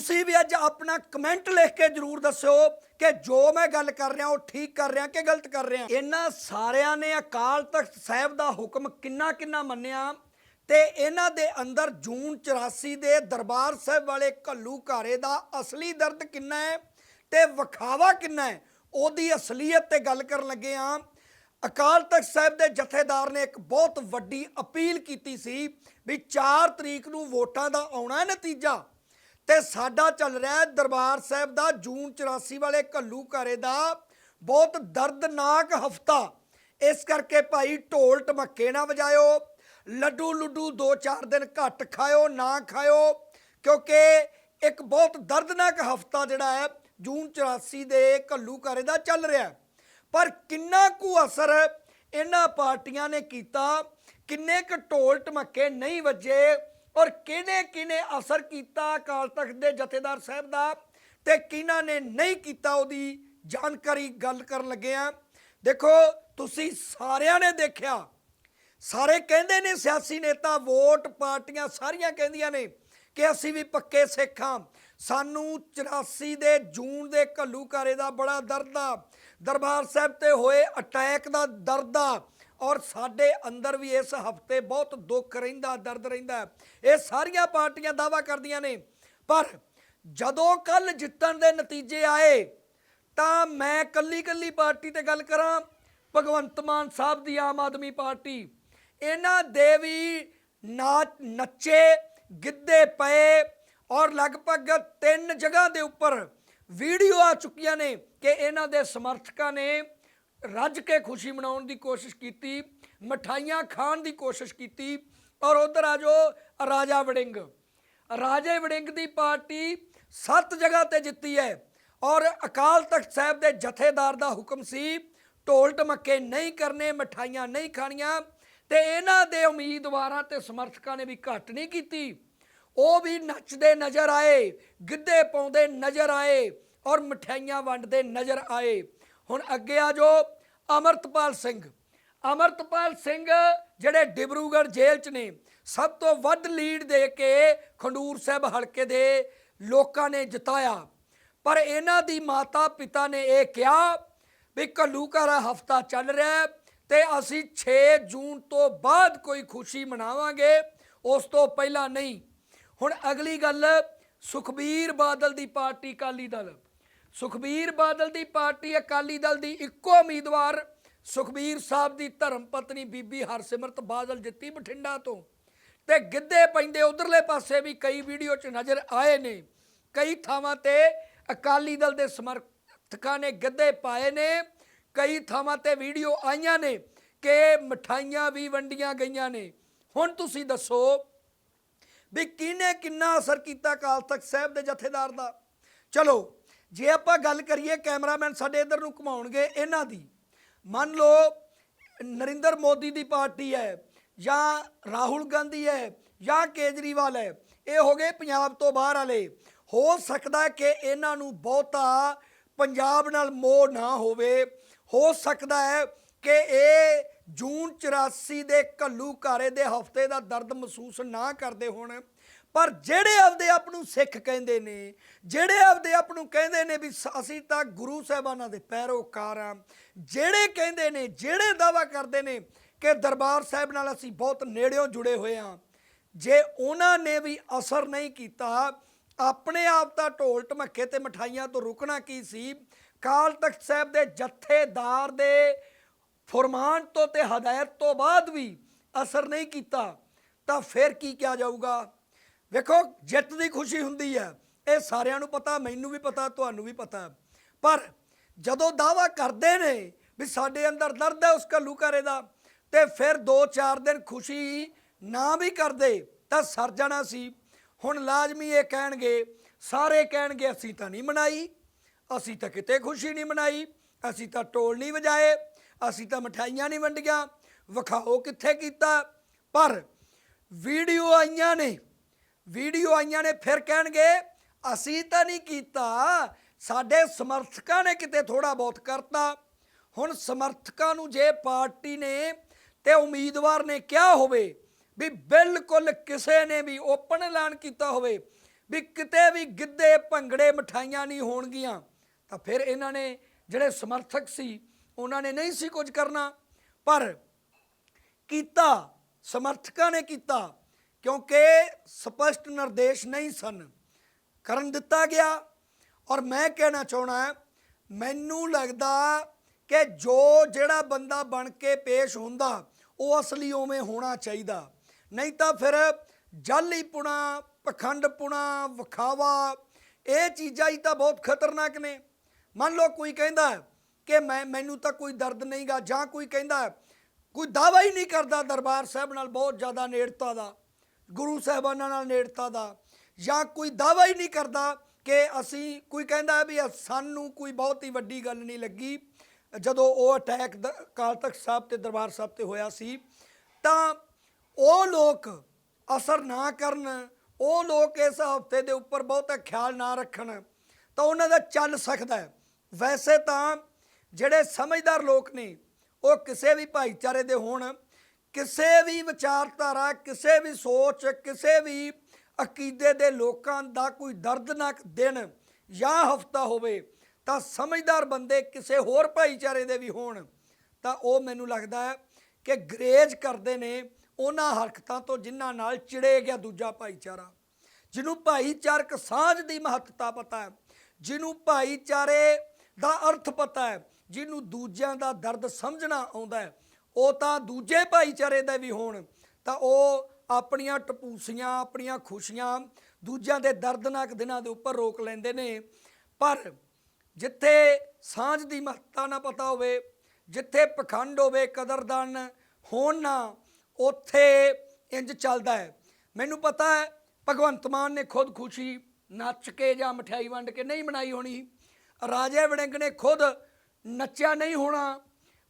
ਤੁਸੀਂ ਵੀ ਅੱਜ ਆਪਣਾ ਕਮੈਂਟ ਲਿਖ ਕੇ ਜਰੂਰ ਦੱਸਿਓ ਕਿ ਜੋ ਮੈਂ ਗੱਲ ਕਰ ਰਿਹਾ, ਉਹ ਠੀਕ ਕਰ ਰਿਹਾ ਕਿ ਗਲਤ ਕਰ ਰਿਹਾ। ਇਹਨਾਂ ਸਾਰਿਆਂ ਨੇ ਅਕਾਲ ਤਖਤ ਸਾਹਿਬ ਦਾ ਹੁਕਮ ਕਿੰਨਾ ਕਿੰਨਾ ਮੰਨਿਆ ਤੇ ਇਹਨਾਂ ਦੇ ਅੰਦਰ ਜੂਨ 84 ਦੇ ਦਰਬਾਰ ਸਾਹਿਬ ਵਾਲੇ ਘੱਲੂ ਘਾਰੇ ਦਾ ਅਸਲੀ ਦਰਦ ਕਿੰਨਾ ਹੈ ਤੇ ਵਿਖਾਵਾ ਕਿੰਨਾ ਹੈ, ਉਹਦੀ ਅਸਲੀਅਤ ਤੇ ਗੱਲ ਕਰਨ ਲੱਗੇ ਆ ਅਕਾਲ ਤਖਤ ਸਾਹਿਬ ਦੇ ਜਥੇਦਾਰ ਨੇ ਇੱਕ ਬਹੁਤ ਵੱਡੀ ਅਪੀਲ ਕੀਤੀ ਸੀ ਵੀ 4 ਤਰੀਕ ਨੂੰ ਵੋਟਾਂ ਦਾ ਆਉਣਾ ਨਤੀਜਾ। ਤੇ ਸਾਡਾ ਚੱਲ ਰਿਹਾ ਦਰਬਾਰ ਸਾਹਿਬ ਦਾ ਜੂਨ 84 ਵਾਲੇ ਘੱਲੂ ਘਰੇ ਦਾ ਬਹੁਤ ਦਰਦਨਾਕ ਹਫਤਾ। ਇਸ ਕਰਕੇ ਭਾਈ ਢੋਲ ਟਮੱਕੇ ਨਾ ਵਜਾਇਓ, ਲੱਡੂ ਲੁੱਡੂ 2-4 ਦਿਨ ਘੱਟ ਖਾਇਓ, ਨਾ ਖਾਇਓ, ਕਿਉਂਕਿ ਇੱਕ ਬਹੁਤ ਦਰਦਨਾਕ ਹਫਤਾ ਜਿਹੜਾ ਹੈ ਜੂਨ 84 ਦੇ ਘੱਲੂ ਘਾਰੇ ਦਾ ਚੱਲ ਰਿਹਾ ਪਰ ਕਿੰਨਾ ਕੁ ਅਸਰ ਇਹਨਾਂ ਪਾਰਟੀਆਂ ਨੇ ਕੀਤਾ, ਕਿੰਨੇ ਕੁ ਢੋਲ ਟਮੱਕੇ ਨਹੀਂ ਵੱਜੇ ਔਰ ਕਿਹਨੇ ਕਿਹਨੇ ਅਸਰ ਕੀਤਾ ਅਕਾਲ ਤਖਤ ਦੇ ਜਥੇਦਾਰ ਸਾਹਿਬ ਦਾ ਤੇ ਕਿਹਨਾਂ ਨੇ ਨਹੀਂ ਕੀਤਾ ਉਹਦੀ ਜਾਣਕਾਰੀ ਗੱਲ ਕਰਨ ਲੱਗੇ ਆ। ਦੇਖੋ, ਤੁਸੀਂ ਸਾਰਿਆਂ ਨੇ ਦੇਖਿਆ, ਸਾਰੇ ਕਹਿੰਦੇ ਨੇ ਸਿਆਸੀ ਨੇਤਾ ਵੋਟ ਪਾਰਟੀਆਂ ਸਾਰੀਆਂ ਕਹਿੰਦੀਆਂ ਨੇ ਕਿ ਅਸੀਂ ਵੀ ਪੱਕੇ ਸਿੱਖ ਹਾਂ। ਸਾਨੂੰ 84 ਦੇ ਜੂਨ ਦੇ ਘੱਲੂ ਦਾ ਬੜਾ ਦਰਦ ਆ। ਦਰਬਾਰ ਸਾਹਿਬ ਤੇ ਹੋਏ ਅਟੈਕ ਦਾ ਦਰਦ ਆ। ਔਰ ਸਾਡੇ ਅੰਦਰ ਵੀ ਇਸ ਹਫ਼ਤੇ ਬਹੁਤ ਦੁੱਖ ਰਹਿੰਦਾ, ਦਰਦ ਰਹਿੰਦਾ ਇਹ ਸਾਰੀਆਂ ਪਾਰਟੀਆਂ ਦਾਵਾ ਕਰਦੀਆਂ ਨੇ। ਪਰ ਜਦੋਂ ਕੱਲ ਜਿੱਤਣ ਦੇ ਨਤੀਜੇ ਆਏ, ਤਾਂ ਮੈਂ ਕੱਲੀ ਕੱਲੀ ਪਾਰਟੀ ਤੇ ਗੱਲ ਕਰਾਂ। ਭਗਵੰਤ ਮਾਨ ਸਾਹਿਬ ਦੀ ਆਮ ਆਦਮੀ ਪਾਰਟੀ। ਇਹਨਾਂ ਦੇ ਵੀ ਨਾਚ ਨੱਚੇ, ਗਿੱਧੇ ਪਏ ਔਰ ਲਗਭਗ ਤਿੰਨ ਜਗ੍ਹਾ ਦੇ ਉੱਪਰ ਵੀਡੀਓ ਆ ਚੁੱਕੀਆਂ ਨੇ ਕਿ ਇਹਨਾਂ ਦੇ ਸਮਰਥਕਾਂ ਨੇ ਰੱਜ ਕੇ ਖੁਸ਼ੀ ਮਨਾਉਣ ਦੀ ਕੋਸ਼ਿਸ਼ ਕੀਤੀ, ਮਠਾਈਆਂ ਖਾਣ ਦੀ ਕੋਸ਼ਿਸ਼ ਕੀਤੀ, ਔਰ ਉਧਰ ਆ ਜੋ ਰਾਜਾ ਵੜਿੰਗ। ਰਾਜੇ ਵੜਿੰਗ ਦੀ ਪਾਰਟੀ ਸੱਤ ਜਗ੍ਹਾ ਤੇ ਜਿੱਤੀ ਹੈ, ਔਰ ਅਕਾਲ ਤਖਤ ਸਾਹਿਬ ਦੇ ਜਥੇਦਾਰ ਦਾ ਹੁਕਮ ਸੀ, ਢੋਲ ਟਮੱਕੇ ਨਹੀਂ ਕਰਨੇ, ਮਠਾਈਆਂ ਨਹੀਂ ਖਾਣੀਆਂ, ਤੇ ਇਹਨਾਂ ਦੇ ਉਮੀਦਵਾਰਾਂ ਤੇ ਸਮਰਥਕਾਂ ਨੇ ਵੀ ਘੱਟ ਨਹੀਂ ਕੀਤੀ। ਉਹ ਵੀ ਨੱਚਦੇ ਨਜ਼ਰ ਆਏ, ਗਿੱਧੇ ਪਾਉਂਦੇ ਨਜ਼ਰ ਆਏ, ਔਰ ਮਠਿਆਈਆਂ ਵੰਡਦੇ ਨਜ਼ਰ ਆਏ। ਹੁਣ ਅੱਗੇ ਆ ਜੋ ਅਮਰਤਪਾਲ ਸਿੰਘ। ਅਮਰਤਪਾਲ ਸਿੰਘ ਜਿਹੜੇ ਡਿਬਰੂਗੜ੍ਹ ਜੇਲ੍ਹ 'ਚ ਨੇ, ਸਭ ਤੋਂ ਵੱਧ ਲੀਡ ਦੇ ਕੇ ਖੰਡੂਰ ਸਾਹਿਬ ਹਲਕੇ ਦੇ ਲੋਕਾਂ ਨੇ ਜਿਤਾਇਆ। ਪਰ ਇਹਨਾਂ ਦੀ ਮਾਤਾ ਪਿਤਾ ਨੇ ਇਹ ਕਿਹਾ ਵੀ ਘੱਲੂਘਾਰਾ ਹਫਤਾ ਚੱਲ ਰਿਹਾ ਹੈ ਤੇ ਅਸੀਂ 6 ਜੂਨ ਤੋਂ ਬਾਅਦ ਕੋਈ ਖੁਸ਼ੀ ਮਨਾਵਾਂਗੇ, ਉਸ ਤੋਂ ਪਹਿਲਾਂ ਨਹੀਂ। ਹੁਣ ਅਗਲੀ ਗੱਲ, ਸੁਖਬੀਰ ਬਾਦਲ ਦੀ ਪਾਰਟੀ ਅਕਾਲੀ ਦਲ। ਸੁਖਬੀਰ ਬਾਦਲ ਦੀ ਪਾਰਟੀ, ਅਕਾਲੀ ਦਲ ਦੀ ਇੱਕੋ ਉਮੀਦਵਾਰ ਸੁਖਬੀਰ ਸਾਹਿਬ ਦੀ ਧਰਮ ਪਤਨੀ ਬੀਬੀ ਹਰਸਿਮਰਤ ਬਾਦਲ ਜਿੱਤੀ ਬਠਿੰਡਾ ਤੋਂ। ਤੇ ਗਿੱਧੇ ਪੈਂਦੇ ਉਧਰਲੇ ਪਾਸੇ ਵੀ ਕਈ ਵੀਡੀਓ 'ਚ ਨਜ਼ਰ ਆਏ ਨੇ। ਕਈ ਥਾਵਾਂ ਤੇ ਅਕਾਲੀ ਦਲ ਦੇ ਸਮਰਥਕਾਂ ਨੇ ਗਿੱਧੇ ਪਾਏ ਨੇ। ਕਈ ਥਾਵਾਂ ਤੇ ਵੀਡੀਓ ਆਈਆਂ ਨੇ ਕਿ ਮਠਾਈਆਂ ਵੀ ਵੰਡੀਆਂ ਗਈਆਂ ਨੇ। ਹੁਣ ਤੁਸੀਂ ਦੱਸੋ ਵੀ ਕਿਹਨੇ ਕਿੰਨਾ ਅਸਰ ਕੀਤਾ ਅਕਾਲ ਤਖਤ ਸਾਹਿਬ ਦੇ ਜਥੇਦਾਰ ਦਾ? ਚਲੋ ਜੇ ਆਪਾਂ ਗੱਲ ਕਰੀਏ ਕੈਮਰਾਮੈਨ ਸਾਡੇ ਇਧਰ ਨੂੰ ਘੁਮਾਉਣਗੇ ਇਹਨਾਂ ਦੀ। ਮੰਨ ਲਓ, ਨਰਿੰਦਰ ਮੋਦੀ ਦੀ ਪਾਰਟੀ ਹੈ, ਜਾਂ ਰਾਹੁਲ ਗਾਂਧੀ ਹੈ, ਜਾਂ ਕੇਜਰੀਵਾਲ ਹੈ, ਇਹ ਹੋ ਗਏ ਪੰਜਾਬ ਤੋਂ ਬਾਹਰ ਵਾਲੇ। ਹੋ ਸਕਦਾ ਕਿ ਇਹਨਾਂ ਨੂੰ ਬਹੁਤਾ ਪੰਜਾਬ ਨਾਲ ਮੋਹ ਨਾ ਹੋਵੇ। ਹੋ ਸਕਦਾ ਹੈ ਕਿ ਇਹ ਜੂਨ 84 ਦੇ ਘੱਲੂ ਘਾਰੇ ਦੇ ਹਫ਼ਤੇ ਦਾ ਦਰਦ ਮਹਿਸੂਸ ਨਾ ਕਰਦੇ ਹੋਣ। ਪਰ ਜਿਹੜੇ ਆਪਦੇ ਆਪ ਨੂੰ ਸਿੱਖ ਕਹਿੰਦੇ ਨੇ, ਜਿਹੜੇ ਆਪਦੇ ਆਪ ਨੂੰ ਕਹਿੰਦੇ ਨੇ ਵੀ ਅਸੀਂ ਤਾਂ ਗੁਰੂ ਸਾਹਿਬਾਨਾਂ ਦੇ ਪੈਰੋਕਾਰ ਆ। ਜਿਹੜੇ ਕਹਿੰਦੇ ਨੇ, ਜਿਹੜੇ ਦਾਵਾ ਕਰਦੇ ਨੇ ਕਿ ਦਰਬਾਰ ਸਾਹਿਬ ਨਾਲ ਅਸੀਂ ਬਹੁਤ ਨੇੜਿਓਂ ਜੁੜੇ ਹੋਏ ਆ। ਜੇ ਉਹਨਾਂ ਨੇ ਵੀ ਅਸਰ ਨਹੀਂ ਕੀਤਾ, ਆਪਣੇ ਆਪ ਤਾਂ ਢੋਲ ਢਮੱਕੇ ਤੇ ਮਠਾਈਆਂ ਤੋਂ ਰੁਕਣਾ ਕੀ ਸੀ? ਕਾਲ ਤਖਤ ਸਾਹਿਬ ਦੇ ਜਥੇਦਾਰ ਦੇ ਫਰਮਾਨ ਤੋਂ ਤੇ ਹਦਾਇਤ ਤੋਂ ਬਾਅਦ ਵੀ ਅਸਰ ਨਹੀਂ ਕੀਤਾ, ਤਾਂ ਫਿਰ ਕੀ ਕਿਹਾ ਜਾਊਗਾ? ਵੇਖੋ, ਜਿੱਤ ਦੀ ਖੁਸ਼ੀ ਹੁੰਦੀ ਹੈ ਇਹ ਸਾਰਿਆਂ ਨੂੰ ਪਤਾ, ਮੈਨੂੰ ਵੀ ਪਤਾ, ਤੁਹਾਨੂੰ ਵੀ ਪਤਾ। ਪਰ ਜਦੋਂ ਦਾਵਾ ਕਰਦੇ ਨੇ ਵੀ ਸਾਡੇ ਅੰਦਰ ਦਰਦ ਹੈ ਉਸ ਘੱਲੂ ਘਾਰੇ ਦਾ, ਤੇ ਫਿਰ 2-4 ਦਿਨ ਖੁਸ਼ੀ ਨਾ ਵੀ ਕਰਦੇ, ਤਾਂ ਸਰ ਜਾਣਾ ਸੀ। ਹੁਣ ਲਾਜ਼ਮੀ ਇਹ ਕਹਿਣਗੇ, ਸਾਰੇ ਕਹਿਣਗੇ, ਅਸੀਂ ਤਾਂ ਨਹੀਂ ਮਨਾਈ, ਅਸੀਂ ਤਾਂ ਕਿਤੇ ਖੁਸ਼ੀ ਨਹੀਂ ਮਨਾਈ, ਅਸੀਂ ਤਾਂ ਢੋਲ ਨਹੀਂ ਵਜਾਏ, ਅਸੀਂ ਤਾਂ ਮਠਾਈਆਂ ਨਹੀਂ ਵੰਡੀਆਂ, ਵਿਖਾਓ ਕਿੱਥੇ ਕੀਤਾ? ਪਰ ਵੀਡੀਓ ਆਈਆਂ ਨੇ ਵੀਡੀਓ ਆਈਆਂ ਨੇ, ਫਿਰ ਕਹਿਣਗੇ, ਅਸੀਂ ਤਾਂ ਨਹੀਂ ਕੀਤਾ। ਸਾਡੇ ਸਮਰਥਕਾਂ ਨੇ ਕਿਤੇ ਥੋੜਾ ਬਹੁਤ ਕਰਤਾ। ਹੁਣ ਸਮਰਥਕਾਂ ਨੂੰ ਜੇ ਪਾਰਟੀ ਨੇ ਤੇ ਉਮੀਦਵਾਰ ਨੇ ਕਿਹਾ ਹੋਵੇ ਵੀ ਬਿਲਕੁਲ ਕਿਸੇ ਨੇ ਵੀ ਓਪਨ ਐਲਾਨ ਕੀਤਾ ਹੋਵੇ ਵੀ ਕਿਤੇ ਵੀ ਗਿੱਧੇ ਭੰਗੜੇ ਮਠਾਈਆਂ ਨਹੀਂ ਹੋਣਗੀਆਂ, ਤਾਂ ਫਿਰ ਇਹਨਾਂ ਨੇ ਜਿਹੜੇ ਸਮਰਥਕ ਸੀ, ਉਹਨਾਂ ਨੇ ਨਹੀਂ ਸੀ ਕੁਝ ਕਰਨਾ। ਪਰ ਕੀਤਾ, ਸਮਰਥਕਾਂ ਨੇ ਕੀਤਾ। ਕਿਉਂਕਿ ਸਪਸ਼ਟ ਨਿਰਦੇਸ਼ ਨਹੀਂ ਸਨ। ਕਰਨ ਦਿੱਤਾ ਗਿਆ ਔਰ ਮੈਂ ਕਹਿਣਾ ਚਾਹਣਾ ਮੈਨੂੰ ਲੱਗਦਾ ਕਿ ਜੋ ਜਿਹੜਾ ਬੰਦਾ ਬਣ ਕੇ ਪੇਸ਼ ਹੁੰਦਾ, ਉਹ ਅਸਲੀ ਉਵੇਂ ਹੋਣਾ ਚਾਹੀਦਾ। ਨਹੀਂ ਤਾਂ ਫਿਰ ਜਾਲੀਪੁਣਾ, ਪਖੰਡਪੁਣਾ, ਵਿਖਾਵਾ, ਇਹ ਚੀਜ਼ਾਂ ਹੀ ਤਾਂ ਬਹੁਤ ਖਤਰਨਾਕ ਨੇ। ਮੰਨ ਲਓ ਕੋਈ ਕਹਿੰਦਾ ਕਿ ਮੈਂ, ਮੈਨੂੰ ਤਾਂ ਕੋਈ ਦਰਦ ਨਹੀਂਗਾ ਜਾਂ ਕੋਈ ਕਹਿੰਦਾ, ਕੋਈ ਦਾਵਾ ਹੀ ਨਹੀਂ ਕਰਦਾ ਦਰਬਾਰ ਸਾਹਿਬ ਨਾਲ ਬਹੁਤ ਜ਼ਿਆਦਾ ਨੇੜਤਾ ਦਾ। ਗੁਰੂ ਸਾਹਿਬਾਨਾਂ ਨਾਲ ਨੇੜਤਾ ਦਾ ਜਾਂ ਕੋਈ ਦਾਵਾ ਹੀ ਨਹੀਂ ਕਰਦਾ ਕਿ ਅਸੀਂ ਕੋਈ ਕਹਿੰਦਾ ਹੈ ਵੀ ਸਾਨੂੰ ਕੋਈ ਬਹੁਤ ਹੀ ਵੱਡੀ ਗੱਲ ਨਹੀਂ ਲੱਗੀ। ਜਦੋਂ ਉਹ ਅਟੈਕ ਕਾਲ ਤਖਤ ਸਾਹਿਬ ਤੇ ਦਰਬਾਰ ਸਾਹਿਬ ਤੇ ਹੋਇਆ ਸੀ, ਤਾਂ ਉਹ ਲੋਕ ਅਸਰ ਨਾ ਕਰਨ, ਉਹ ਲੋਕ ਇਸ ਹਫ਼ਤੇ ਦੇ ਉੱਪਰ ਬਹੁਤਾ ਖਿਆਲ ਨਾ ਰੱਖਣ, ਤਾਂ ਉਹਨਾਂ ਦਾ ਚੱਲ ਸਕਦਾ ਹੈ। ਵੈਸੇ ਤਾਂ ਜਿਹੜੇ ਸਮਝਦਾਰ ਲੋਕ ਨੇ, ਉਹ ਕਿਸੇ ਵੀ ਭਾਈਚਾਰੇ ਦੇ ਹੋਣ ਕਿਸੇ ਵੀ ਵਿਚਾਰਧਾਰਾ, ਕਿਸੇ ਵੀ ਸੋਚ, ਕਿਸੇ ਵੀ ਅਕੀਦੇ ਦੇ ਲੋਕਾਂ ਦਾ ਕੋਈ ਦਰਦਨਾਕ ਦਿਨ ਜਾਂ ਹਫਤਾ ਹੋਵੇ, ਤਾਂ ਸਮਝਦਾਰ ਬੰਦੇ ਕਿਸੇ ਹੋਰ ਭਾਈਚਾਰੇ ਦੇ ਵੀ ਹੋਣ, ਤਾਂ ਉਹ ਮੈਨੂੰ ਲੱਗਦਾ ਹੈ ਕਿ ਗਰੇਜ ਕਰਦੇ ਨੇ ਉਹਨਾਂ ਹਰਕਤਾਂ ਤੋਂ ਜਿਨ੍ਹਾਂ ਨਾਲ ਚਿੜੇ ਗਿਆ ਦੂਜਾ ਭਾਈਚਾਰਾ। ਜਿਹਨੂੰ ਭਾਈਚਾਰਕ ਸਾਂਝ ਦੀ ਮਹੱਤਤਾ ਪਤਾ ਹੈ, ਜਿਹਨੂੰ ਭਾਈਚਾਰੇ ਦਾ ਅਰਥ ਪਤਾ ਹੈ, ਜਿਹਨੂੰ ਦੂਜਿਆਂ ਦਾ ਦਰਦ ਸਮਝਣਾ ਆਉਂਦਾ ਹੈ ਉਹ ਤਾਂ ਦੂਜੇ ਭਾਈਚਾਰੇ ਦੇ ਵੀ ਹੋਣ, ਤਾਂ ਉਹ ਆਪਣੀਆਂ ਟਪੂਸੀਆਂ, ਆਪਣੀਆਂ ਖੁਸ਼ੀਆਂ ਦੂਜਿਆਂ ਦੇ ਦਰਦਨਾਕ ਦਿਨਾਂ ਦੇ ਉੱਪਰ ਰੋਕ ਲੈਂਦੇ ਨੇ। ਪਰ ਜਿੱਥੇ ਸਾਂਝ ਦੀ ਮਹੱਤਤਾ ਨਾ ਪਤਾ ਹੋਵੇ, ਜਿੱਥੇ ਪਖੰਡ ਹੋਵੇ, ਕਦਰਦਾਨ ਹੋਣ ਨਾ, ਉੱਥੇ ਇੰਜ ਚੱਲਦਾ ਹੈ। ਮੈਨੂੰ ਪਤਾ ਹੈ, ਭਗਵੰਤ ਮਾਨ ਨੇ ਖੁਦ ਖੁਸ਼ੀ ਨੱਚ ਕੇ ਜਾਂ ਮਠਿਆਈ ਵੰਡ ਕੇ ਨਹੀਂ ਮਨਾਈ ਹੋਣੀ। ਰਾਜੇ ਵੜਿੰਗ ਨੇ ਖੁਦ ਨੱਚਿਆ ਨਹੀਂ ਹੋਣਾ।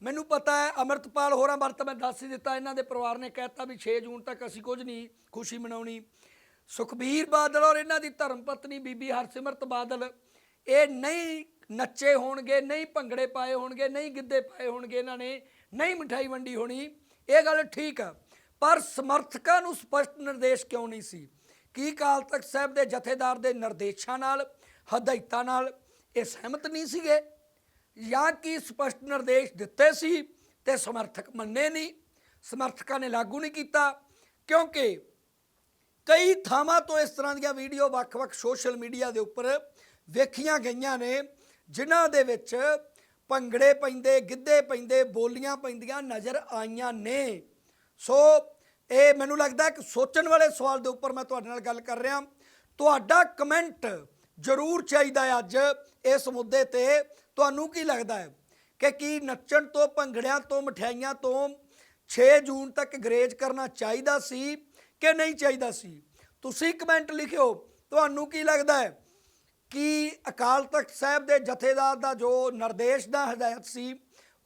ਮੈਨੂੰ ਪਤਾ ਹੈ ਅਮਰਤਪਾਲ ਹੋਰਾਂ ਬਾਰੇ ਤਾਂ ਮੈਂ ਦੱਸ ਹੀ ਦਿੱਤਾ, ਇਹਨਾਂ ਦੇ ਪਰਿਵਾਰ ਨੇ ਕਹਿਤਾ ਵੀ 6 ਜੂਨ ਤੱਕ ਅਸੀਂ ਕੁਝ ਨਹੀਂ ਖੁਸ਼ੀ ਮਨਾਉਣੀ। ਸੁਖਬੀਰ ਬਾਦਲ ਔਰ ਇਹਨਾਂ ਦੀ ਧਰਮ ਪਤਨੀ ਬੀਬੀ ਹਰਸਿਮਰਤ ਬਾਦਲ, ਇਹ ਨਹੀਂ ਨੱਚੇ ਹੋਣਗੇ, ਨਹੀਂ ਭੰਗੜੇ ਪਾਏ ਹੋਣਗੇ, ਨਹੀਂ ਗਿੱਧੇ ਪਾਏ ਹੋਣਗੇ, ਇਹਨਾਂ ਨੇ ਨਹੀਂ ਮਠਾਈ ਵੰਡੀ ਹੋਣੀ। ਇਹ ਗੱਲ ਠੀਕ ਆ, ਪਰ ਸਮਰਥਕਾਂ ਨੂੰ ਸਪਸ਼ਟ ਨਿਰਦੇਸ਼ ਕਿਉਂ ਨਹੀਂ ਸੀ? ਕੀ ਕਾਲ ਤਖਤ ਸਾਹਿਬ ਦੇ ਜਥੇਦਾਰ ਦੇ ਨਿਰਦੇਸ਼ਾਂ ਨਾਲ, ਹਦਾਇਤਾਂ ਨਾਲ ਇਹ ਸਹਿਮਤ ਨਹੀਂ ਸੀਗੇ? ਜਾਂ ਕਿ ਸਪਸ਼ਟ ਨਿਰਦੇਸ਼ ਦਿੱਤੇ ਸੀ ਤੇ ਸਮਰਥਕ ਮੰਨੇ ਨਹੀਂ, ਸਮਰਥਕਾਂ ਨੇ ਲਾਗੂ ਨਹੀਂ ਕੀਤਾ, ਕਿਉਂਕਿ ਕਈ ਥਾਵਾਂ ਤੋਂ ਇਸ ਤਰ੍ਹਾਂ ਦੀਆਂ ਵੀਡੀਓ ਵੱਖ-ਵੱਖ ਸੋਸ਼ਲ ਮੀਡੀਆ ਦੇ ਉੱਪਰ ਵੇਖੀਆਂ ਗਈਆਂ ਨੇ, ਜਿਨ੍ਹਾਂ ਦੇ ਵਿੱਚ ਭੰਗੜੇ ਪੈਂਦੇ, ਗਿੱਧੇ ਪੈਂਦੇ, ਬੋਲੀਆਂ ਪੈਂਦੀਆਂ ਨਜ਼ਰ ਆਈਆਂ ਨੇ। ਸੋ ਇਹ ਮੈਨੂੰ ਲੱਗਦਾ ਕਿ ਸੋਚਣ ਵਾਲੇ ਸਵਾਲ ਦੇ ਉੱਪਰ ਮੈਂ ਤੁਹਾਡੇ ਨਾਲ ਗੱਲ ਕਰ ਰਿਹਾ। ਤੁਹਾਡਾ ਕਮੈਂਟ ਜ਼ਰੂਰ ਚਾਹੀਦਾ ਹੈ ਅੱਜ ਇਸ ਮੁੱਦੇ ਤੇ। ਤੁਹਾਨੂੰ ਕੀ ਲੱਗਦਾ ਹੈ ਕਿ ਕੀ ਨੱਚਣ ਤੋਂ, ਭੰਗੜਿਆਂ ਤੋਂ, ਮਠਿਆਈਆਂ ਤੋਂ 6 ਜੂਨ ਤੱਕ ਗਰੇਜ ਕਰਨਾ ਚਾਹੀਦਾ ਸੀ ਕਿ ਨਹੀਂ ਚਾਹੀਦਾ ਸੀ? ਤੁਸੀਂ ਕਮੈਂਟ ਲਿਖਿਓ। ਤੁਹਾਨੂੰ ਕੀ ਲੱਗਦਾ ਹੈ ਕਿ ਅਕਾਲ ਤਖਤ ਸਾਹਿਬ ਦੇ ਜਥੇਦਾਰ ਦਾ ਜੋ ਨਿਰਦੇਸ਼ ਦਾ ਹਦਾਇਤ ਸੀ,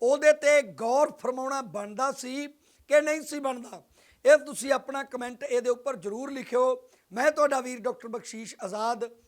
ਉਹਦੇ ਤੇ ਗੌਰ ਫਰਮਾਉਣਾ ਬਣਦਾ ਸੀ ਕਿ ਨਹੀਂ ਸੀ ਬਣਦਾ? ਇਹ ਤੁਸੀਂ ਆਪਣਾ ਕਮੈਂਟ ਇਹਦੇ ਉੱਪਰ ਜ਼ਰੂਰ ਲਿਖਿਓ। ਮੈਂ ਤੁਹਾਡਾ ਵੀਰ ਡਾਕਟਰ ਬਖਸ਼ੀਸ਼ ਆਜ਼ਾਦ